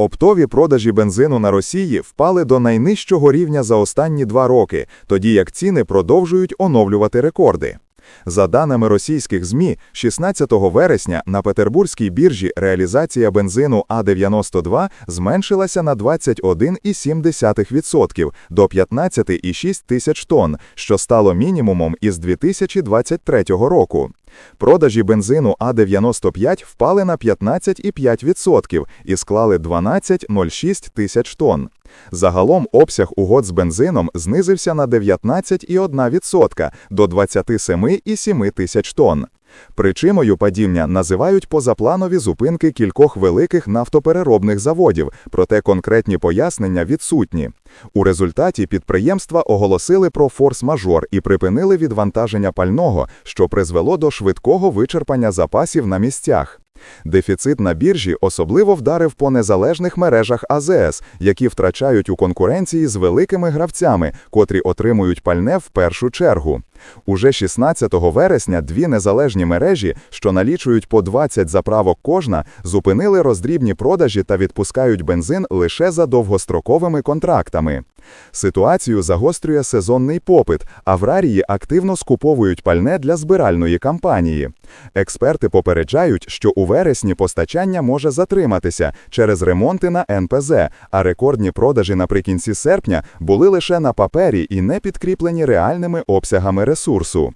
Оптові продажі бензину на Росії впали до найнижчого рівня за останні два роки, тоді як ціни продовжують оновлювати рекорди. За даними російських ЗМІ, 16 вересня на Петербурзькій біржі реалізація бензину А92 зменшилася на 21,7% до 15,6 тисяч тонн, що стало мінімумом із 2023 року. Продажі бензину А95 впали на 15,5% і склали 12,06 тисяч тонн. Загалом обсяг угод з бензином знизився на 19,1% до 27,7 тисяч тонн. Причиною падіння називають позапланові зупинки кількох великих нафтопереробних заводів, проте конкретні пояснення відсутні. У результаті підприємства оголосили про форс-мажор і припинили відвантаження пального, що призвело до швидкого вичерпання запасів на місцях. Дефіцит на біржі особливо вдарив по незалежних мережах АЗС, які втрачають у конкуренції з великими гравцями, котрі отримують пальне в першу чергу. Уже 16 вересня дві незалежні мережі, що налічують по 20 заправок кожна, зупинили роздрібні продажі та відпускають бензин лише за довгостроковими контрактами. Ситуацію загострює сезонний попит, аврарії активно скуповують пальне для збиральної кампанії. Експерти попереджають, що у вересні постачання може затриматися через ремонти на НПЗ, а рекордні продажі наприкінці серпня були лише на папері і не підкріплені реальними обсягами ресурсу.